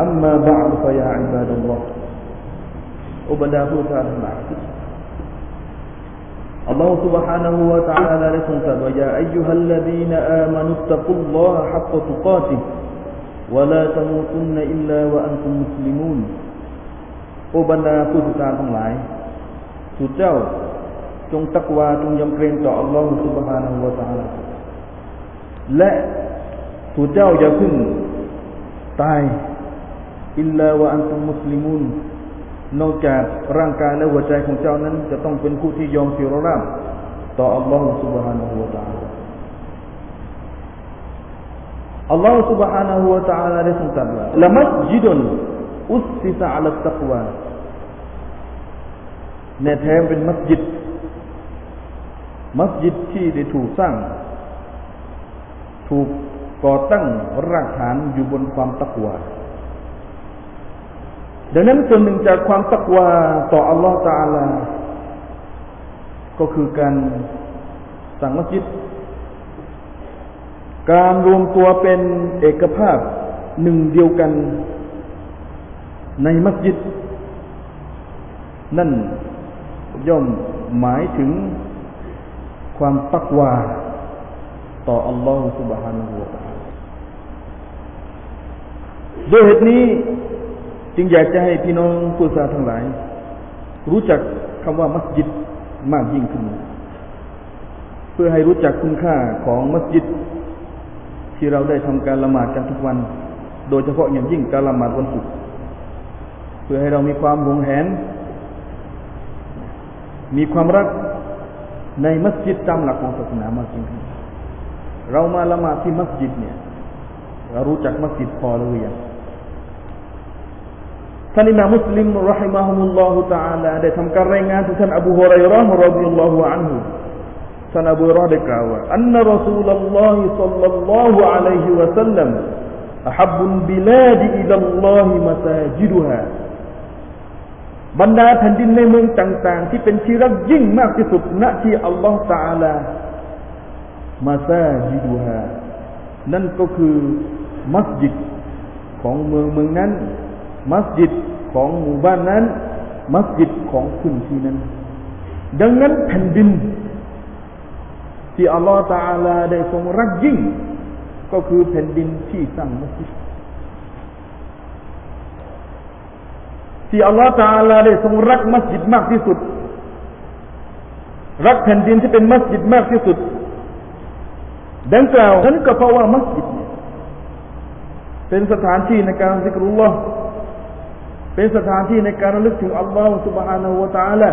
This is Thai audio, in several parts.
أما بعد فيا عباد الله อุบรรดาผู้ทั้งหลาย الله سبحانه وتعالى ได้ทรงตรัสว่า يا أيها الذين آمنوا اتقوا الله حق تقاته ولا تموتن إلا وأنتم مسلمون โอบรรดาผู้ศรัทธาทั้งหลายสุดเจ้าจงตักวาจงยำเกรงต่อ Allah سبحانه และ تعالى และสุดเจ้าอย่าพึ่งตาย อิลลาวะอันตุมุสลิมุนนอกจากร่างกายและหัวใจของเจ้านั้น จะต้องเป็นผู้ที่ยอมเสียร่างต่อ Allah سبحانه และ تعالى อัลลอฮฺ سبحانه และ تعالى ได้ทรงตรัสว่าละมัสยิดุนอุสซิสะอัลตักวาในแท้เป็นมัสยิด มัสยิดที่ได้ถูกสร้าง ถูกก่อตั้งรากฐานอยู่บนความตักวา ดังนั้นส่วนหนึ่งจากความตักวาต่ออัลลอฮฺตาลา ก็คือการสั่งมัสยิด การรวมตัวเป็นเอกภาพหนึ่งเดียวกันในมัสยิด นั่นย่อมหมายถึงความตักวาต่ออัลลอฮฺ سبحانه และ تعالى โดยเหตุนี้ จึงอยากจะให้พี่น้องผู้ศรัทธาทั้งหลาย รู้จักคำว่ามัสยิดมากยิ่งขึ้น เพื่อให้รู้จักคุณค่าของมัสยิด ที่เราได้ทำการละหมาดกันทุกวัน โดยเฉพาะอย่างยิ่งการละหมาดวันศุกร์เพื่อให้เรามีความหวงแหน มีความรักในมัสยิดตามหลักของศาสนามากยิ่งขึ้นเรามาละหมาดที่มัสยิดเนี่ย เรารู้จักมัสยิดพอหรือยัง ท่านอิมามมุสลิมรหิมะฮุมุลลอฮุตะอาลาได้ทำการรายงานถึงท่านอบูฮุไรเราะห์รดิยัลลอฮุอันฮุท่านอบูฮุไรเราะห์ได้กล่าวว่าอันนะรอซูลุลลอฮิศ็อลลัลลอฮุอะลัยฮิวะซัลลัม أحب البلاد إلى الله مساجدها บรรดาแผ่นดินในเมืองต่างๆ ที่เป็นที่รักยิ่งมากที่สุดณที่อัลลอฮฺตาลามาซาจิดูฮานั่นก็คือมัสยิดของเมืองเมืองนั้น มัสยิด ของหมู่บ้านนั้น มัสยิดของพื้นที่นั้น ดังนั้นแผ่นดิน ที่อัลลอฮฺตาลาได้ทรงรักยิ่ง ก็คือแผ่นดินที่สร้างมัสยิดที่อัลลอฮฺตาลาได้ทรงรักมัสยิดมากที่สุด รักแผ่นดินที่เป็นมัสยิดมากที่สุด ดังกล่าวนั้นก็เพราะว่ามัสยิดเป็นสถานที่ในการสิกรุลลอฮ์ เป็นสถานที่ในการระลึกถึงอัลลอฮฺสุบฮานาหูตาละ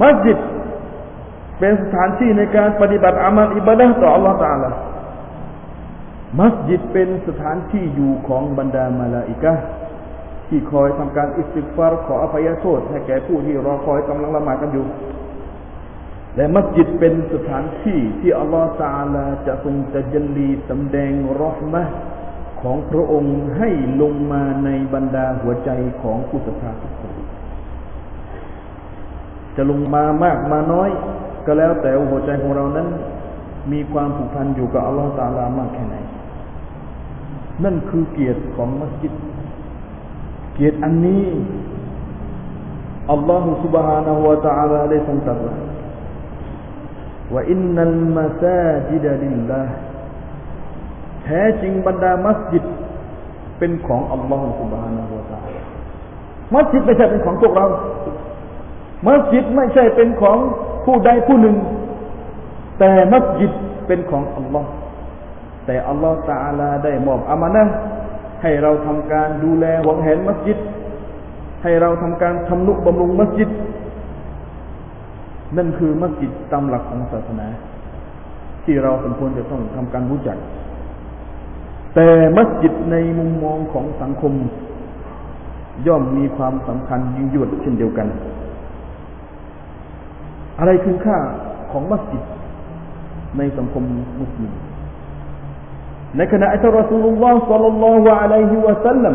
มัสยิดเป็นสถานที่ในการปฏิบัติอามัลอิบาดะต่ออัลลอฮฺตาลามัสยิดเป็นสถานที่อยู่ของบรรดามาลาอิกะที่คอยทำการอิสติฟารขออภัยโทษให้แก่ผู้ที่รอคอยกำลังละหมาดกันอยู่ และมัสยิดเป็นสถานที่ที่อัลลอฮฺตาลาจะทรงจะยันลีสำแดงรอห์มะ ของพระองค์ให้ลงมาในบรรดาหัวใจของผู้ศรัทธาทุกคน จะลงมามากมาน้อย ก็แล้วแต่หัวใจของเรานั้น มีความผูกพันอยู่กับอัลลอฮฺตาลามากแค่ไหน นั่นคือเกียรติของมัสยิดเกียรติอันนี้อัลลอฮฺ سبحانه และ تعالى ได้ทรงตรัสว่าอินนัลมาซาจิดะลิลลาห์แ แท้จริงบรรดามัสยิดเป็นของอัลลอฮฺสุบฮานาหูตามัสยิดไม่ใช่เป็นของพวกเรา มัสยิดไม่ใช่เป็นของผู้ใดผู้หนึ่ง แต่มัสยิดเป็นของอัลลอฮฺแต่อัลลอฮฺตาลาได้มอบอามานะให้เราทำการดูแลหวังแหนมัสยิด ให้เราทำการทำนุบำรุงมัสยิด นั่นคือมัสยิดตามหลักของศาสนา ที่เราสมควรจะต้องทำการรู้จัก แต่มัสยิดในมุมมองของสังคม ย่อมมีความสำคัญยิ่งยวดเช่นเดียวกัน อะไรคือค่าของมัสยิดในสังคมมุสลิมในขณะที่รอสูลุลลอฮ์สัลลัลลอฮุอะลัยฮิวะสัลลัม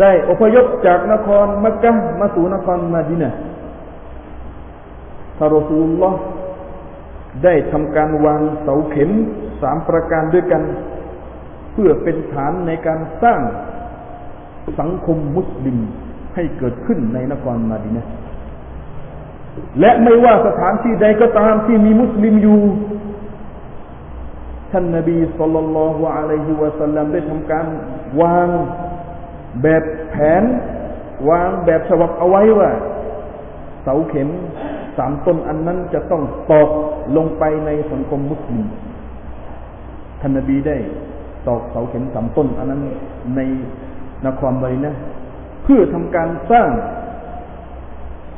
ได้อพยพจากนครมักกะมาสู่นครมาดินะท่ารอสูลุลลอฮ์ได้ทำการวางเสาเข็มสามประการด้วยกัน เพื่อเป็นฐานในการสร้างสังคมมุสลิมให้เกิดขึ้นในนครมาดินะและไม่ว่าสถานที่ใดก็ตามที่มีมุสลิมอยู่ ท่านนบีสุลต่านละฮ์อะลัยฮิวะสัลลัมได้ทำการวางแบบแผน วางแบบฉบับเอาไว้ว่า เสาเข็มสามต้นอันนั้นจะต้องตอกลงไปในสังคมมุสลิมท่านนบีได้ ตอกเสาเข็มสามต้น อันนั้นในนครบรินะ เพื่อทำการสร้าง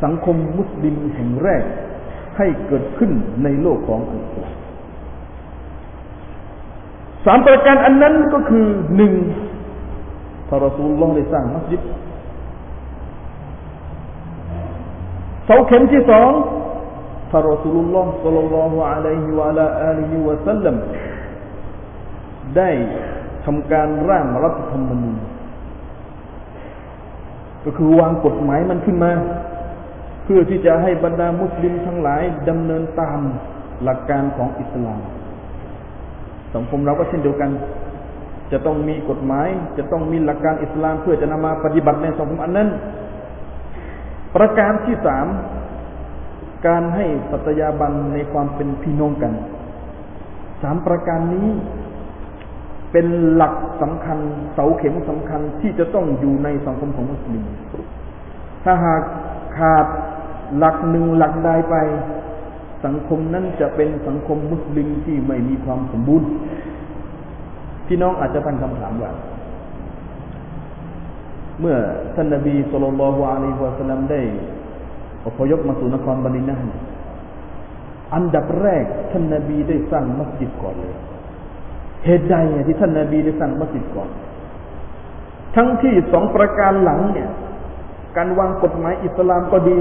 สังคมมุสลิมแห่งแรกให้เกิดขึ้นในโลกของอัลลอฮ์สามประการอันนั้นก็คือหนึ่งพระรสูลลอฮ์ได้สร้างมัสยิดเสาเข็มที่สองพระรสูลลลอฮ์สัลลัลลอฮุอะลัยฮิวะลาอาลีฮิวะสัลลัม ได้ทำการร่างรัฐธรรมนูญก็คือวางกฎหมายมันขึ้นมา เพื่อที่จะให้บรรดามุสลิมทั้งหลายดำเนินตามหลักการของอิสลามสังคมเราก็เช่นเดียวกัน จะต้องมีกฎหมาย จะต้องมีหลักการอิสลาม เพื่อจะนำมาปฏิบัติในสังคมอันนั้น ประการที่สามการให้สัตยาบันในความเป็นพี่น้องกันสามประการนี้ เป็นหลักสำคัญเสาเข็มสำคัญที่จะต้องอยู่ในสังคมของมุสลิม ถ้าหากขาดหลักหนึ่งหลักใดไป สังคมนั้นจะเป็นสังคมมุสลิมที่ไม่มีความสมบูรณ์พี่น้องอาจจะตั้งคำถามว่า เมื่อท่านนบีสุลต่านละฮ์อะลัยฮิวะสัลลัมได้อพยพมาสู่นครบานินะอันดับแรกท่านนบีได้สร้างมัสยิดก่อนเลย เหตุใดที่ท่านนาบีได้สร้างมัสยิดก่อน ทั้งที่สองประการหลังเนี่ย การวางกฎหมายอิสลามก็ดี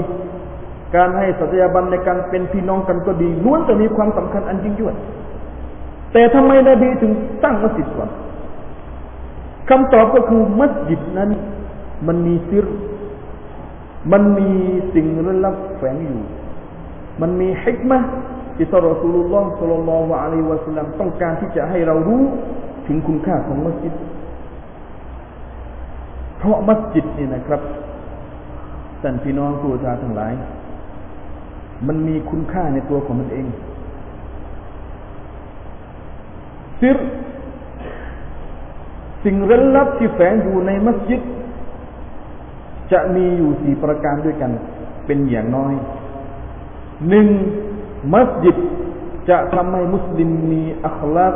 การให้สัตยาบันในการเป็นพี่น้องกันก็ดีล้วนแต่มีความสำคัญอันยิ่งยวด แต่ทำไมนบีถึงสร้างมัสยิดก่อนคำตอบก็คือมัสยิดนั้น มันมีซิร มันมีสิ่งลึกลับแฝงอยู่ มันมีฮิกมะ ที่ท่านรอสูลุลลอฮ์สุลลัลลอฮุอะลัยวะสัลลัมต้องการที่จะให้เรารู้ถึงคุณค่าของมัสยิด เพราะมัสยิดนี่นะครับท่านพี่น้องผู้ชาทั้งหลาย มันมีคุณค่าในตัวของมันเองซิรสิ่งเร้นลับที่แฝงอยู่ในมัสยิด จะมีอยู่สี่ประการด้วยกัน เป็นอย่างน้อยหนึ่ง มัสยิดจะทำให้มุสลิมมีอัคลาก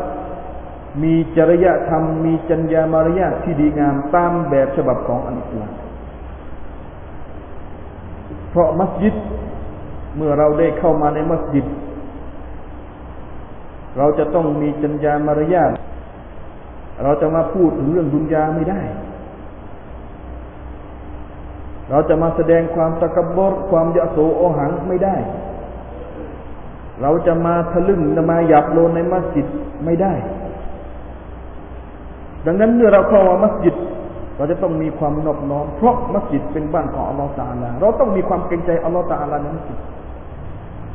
มีจริยธรรม มีจัญญามารยาทที่ดีงามตามแบบฉบับของอัลลอฮ์เพราะมัสยิดเมื่อเราได้เข้ามาในมัสยิด เราจะต้องมีจัญญามารยาทเราจะมาพูดถึงเรื่องดุนยาไม่ได้ เราจะมาแสดงความตะกบรความยะโสโอหังไม่ได้ เราจะมาทะลึ่งจะมาหยับโลนในมัสยิดไม่ได้ ดังนั้นเมื่อเราเข้ามามัสยิด เราจะต้องมีความนอบน้อมเพราะมัสยิดเป็นบ้านของอัลลอฮฺตาลาเราต้องมีความเกรงใจอัลลอฮฺตาลาในมัสยิด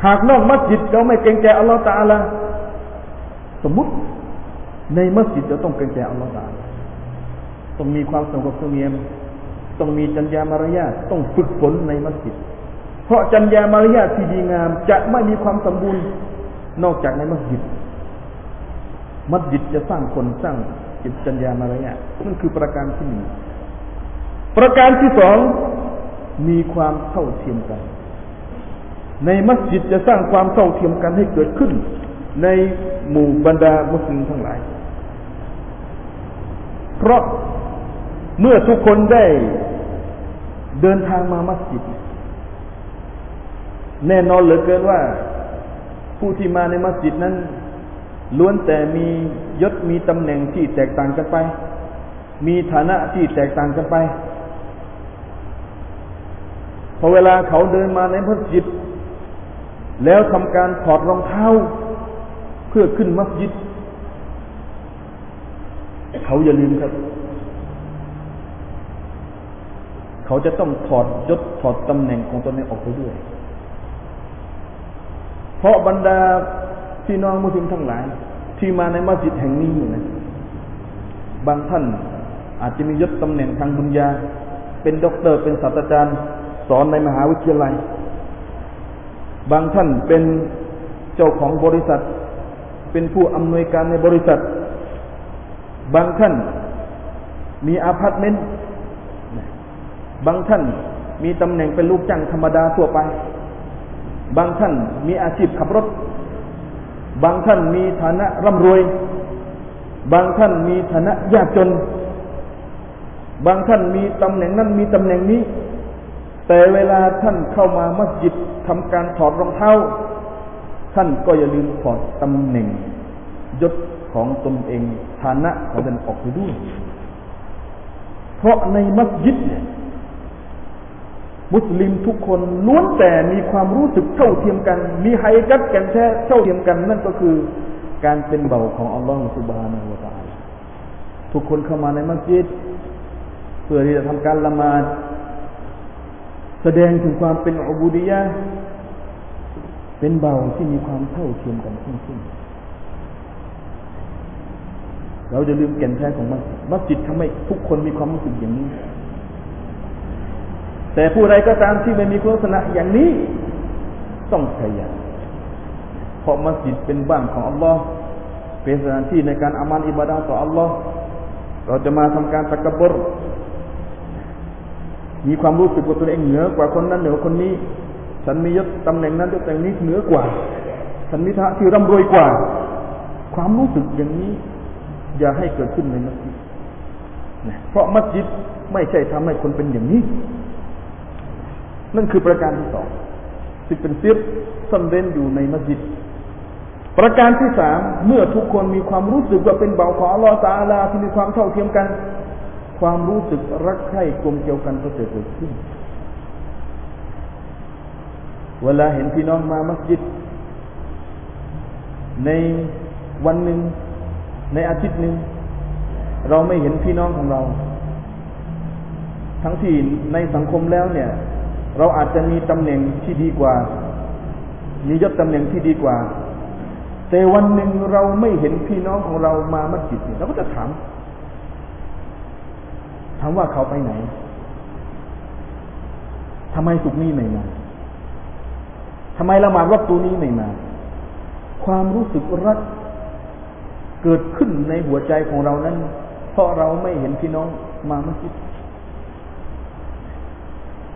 หากนอกมัสยิดเราไม่เกรงใจอัลลอฮฺตาลาสมมุติในมัสยิดเราต้องเกรงใจอัลลอฮฺตาลาต้องมีความสงบเสงี่ยมต้องมีจัญญามารยาทต้องฝึกฝนในมัสยิด เพราะจัญญามารยาทที่ดีงาม จะไม่มีความสมบูรณ์นอกจากในมัสยิด มัสยิดจะสร้างคนสร้างจิตจัญญามารยาทนั่นคือประการที่หนึ่งประการที่สองมีความเท่าเทียมกัน ในมัสยิดจะสร้างความเท่าเทียมกันให้เกิดขึ้น ในหมู่บรรดามุสลิมทั้งหลาย เพราะเมื่อทุกคนได้เดินทางมามัสยิด แน่นอนเหลือเกินว่า ผู้ที่มาในมัสยิดนั้น ล้วนแต่มียศมีตำแหน่งที่แตกต่างกันไป มีฐานะที่แตกต่างกันไปพอเวลาเขาเดินมาในมัสยิด แล้วทำการถอดรองเท้า เพื่อขึ้นมัสยิด เขาอย่าลืมครับ เขาจะต้องถอดยศถอดตำแหน่งของตนเองออกไปด้วย ราะบรรดาพี่น้องมุสลิมทั้งหลาย ที่มาในมัสยิดแห่งนี้นะบางท่านอาจจะมียศตำแหน่งทางบุญญา เป็นด็อกเตอร์เป็นศาสตราจารย์ สอนในมหาวิทยาลัย บางท่านเป็นเจ้าของบริษัท เป็นผู้อำนวยการในบริษัท บางท่านมีอาพาร์ตเมนต์บางท่านมีตำแหน่งเป็นลูกจ้างธรรมดาทั่วไป บางท่านมีอาชีพขับรถ บางท่านมีฐานะร่ำรวย บางท่านมีฐานะยากจน บางท่านมีตำแหน่งนั้นมีตำแหน่งนี้ แต่เวลาท่านเข้ามามัสยิดทำการถอดรองเท้า ท่านก็อย่าลืมถอดตำแหน่งยศของตนเองฐานะของตนออกไปด้วย เพราะในมัสยิดเนี่ย มุสลิมทุกคนล้วนแต่มีความรู้สึกเท่าเทียมกัน มีไฮกัดแก่นแท้เท่าเทียมกัน นั่นก็คือการเป็นเบาของอัลลอฮฺสุบฮานาละตาลทุกคนเข้ามาในมัสยิดเพื่อที่จะทำการละหมาดแสดงถึงความเป็นอบูดียะเป็นเบาที่มีความเท่าเทียมกันทั้งสิ้นเราจะลืมแก่นแท้ของมัสยิดมัสยิดทำให้ทุกคนมีความรู้สึกอย่างนี้ แต่ผู้ใดก็ตามที่ไม่มีคุณลักษณะอย่างนี้ ต้องขยันเพราะมัสยิดเป็นบ้านของอัลลอฮ์เป็นสถานที่ในการอามันอิบาดาต่ออัลลอฮ์เราจะมาทำการตะกบรมีความรู้สึกว่าตัวเองเหนือกว่าคนนั้นเหนือคนนี้ ฉันมียศตำแหน่งนั้นยศตำแหน่งนี้เหนือกว่า ฉันมีฐานะที่ร่ำรวยกว่า ความรู้สึกอย่างนี้ อย่าให้เกิดขึ้นในมัสยิดเพราะมัสยิดไม่ใช่ทำให้คนเป็นอย่างนี้ นั่นคือประการที่สองซึ่งเป็นซิรซ่อนเร้นอยู่ในมัสยิด ประการที่สามเมื่อทุกคนมีความรู้สึกว่าเป็นเบาของอัลลอฮฺตาลาที่มีความเท่าเทียมกัน ความรู้สึกรักใคร่กลมเกี่ยวกันก็จะเกิดขึ้น เวลาเห็นพี่น้องมามัสยิด ในวันหนึ่งในอาทิตย์หนึ่งเราไม่เห็นพี่น้องของเรา ทั้งที่ในสังคมแล้วเนี่ย เราอาจจะมีตำแหน่งที่ดีกว่า มียศตำแหน่งที่ดีกว่า แต่วันหนึ่งเราไม่เห็นพี่น้องของเรามามัสยิดเราก็จะถามถามว่าเขาไปไหนทำไมสุกนี้ไม่มาทำไมละหมาดวัดตูนี้ไม่มา ความรู้สึกรักเกิดขึ้นในหัวใจของเรานั้น เพราะเราไม่เห็นพี่น้องมามัสยิด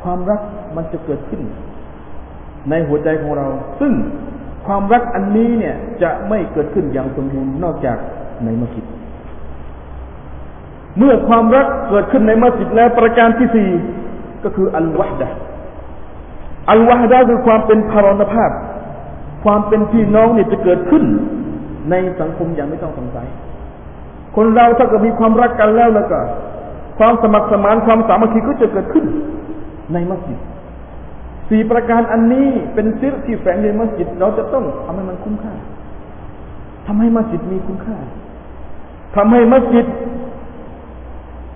ความรักมันจะเกิดขึ้น ในหัวใจของเรา ซึ่งความรักอันนี้เนี่ย จะไม่เกิดขึ้นอย่างสมบูรณ์นอกจากในมัสยิดเมื่อความรักเกิดขึ้นในมัสยิดแล้วประการที่สี่ก็คืออัลวะดะอัลวะดะคือความเป็นพารณภาพ ความเป็นพี่น้องเนี่ยจะเกิดขึ้น ในสังคมอย่างไม่ต้องสงสัย คนเราถ้าเกิดมีความรักกันแล้วแล้วก็ ความสมัครสมานความสามัคคีก็จะเกิดขึ้น ในมัสยิดสี่ประการอันนี้เป็นซิรที่แฝงในมัสยิด เราจะต้องทำให้มันคุ้มค่าทำให้มัสยิดมีคุณค่าทำให้มัสยิด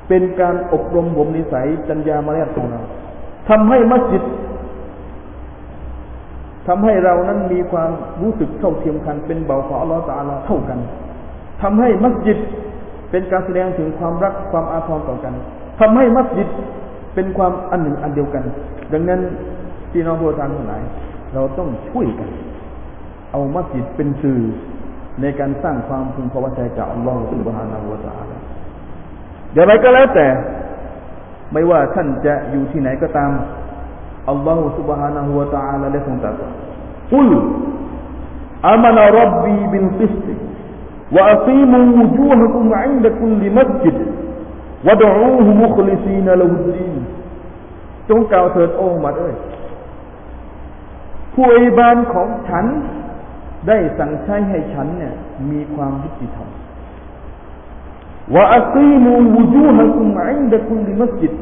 เป็นการอบรมบ่มนิสัยจัญญามารยาทของเราทำให้มัสยิดทำให้เรานั้นมีความรู้สึกเท่าเทียมกัน เป็นเบาของอัลลอฮฺตาลาเท่ากันทำให้มัสยิดเป็นการแสดงถึงความรักความอาทรต่อกันทำให้มัสยิด เป็นความอันหนึ่งอันเดียวกัน ดังนั้นที่น้องผู้ทานทั้งหลายเราต้องช่วยกัน เอามัสยิดเป็นสื่อในการสร้างความพึงพอใจจากอัลลอฮฺสุบฮานาอูตาลาอย่างไรก็แล้วแต่ ไม่ว่าท่านจะอยู่ที่ไหนก็ตามอัลลอฮฺสุบฮานาอูตาลาได้ทรงตรัสกุลอามานารับบีบิลกิสติ وأقيموا وجوهكم عند كل مسجد วะดูฮุ จงกล่าวเถิดโอ้มาด้วยผู้อิบานของฉันได้สั่งใช้ให้ฉันเนี่ย มีความยุติธรรมว่าอักีมูวูจูฮะกุมอินดะคุลิมัสยิด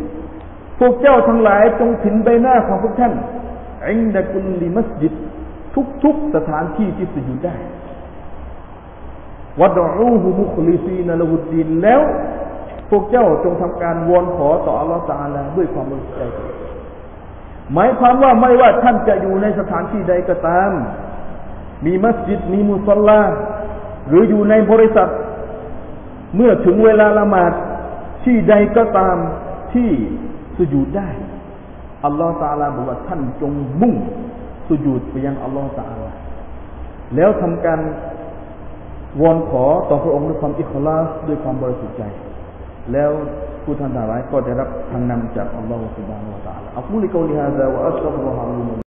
พวกเจ้าทั้งหลายจงถินใบหน้าของพวกท่านอินดะคุลิมัสยิดทุกๆสถานที่ที่สุดอยู่ได้วัดอูฮุมุคลิซีนละวุดีนแล้ว พวกเจ้าจงทำการวอนขอต่ออัลลอฮฺตาลาด้วยความบริสุทธิ์ใจหมายความว่าไม่ว่าท่านจะอยู่ในสถานที่ใดก็ตาม มีมัสยิดมีมุสลาหรืออยู่ในบริษัท เมื่อถึงเวลาละหมาดที่ใดก็ตามที่สุญูดได้อัลลอฮฺตาลาบอกว่าท่านจงมุ่งสุญูดไปยังอัลลอฮฺตาลาแล้วทำการวอนขอต่อพระองค์ด้วยความอิคลาสด้วยความบริสุทธิ์ใจ แล้วผู้ท่านทั้งหลายก็ได้รับทางนำจากอัลลอฮฺสุบานาวะตะอาลอัลกุลิกอลิฮะซาวะอัสตัฆฟิรุลลอฮะ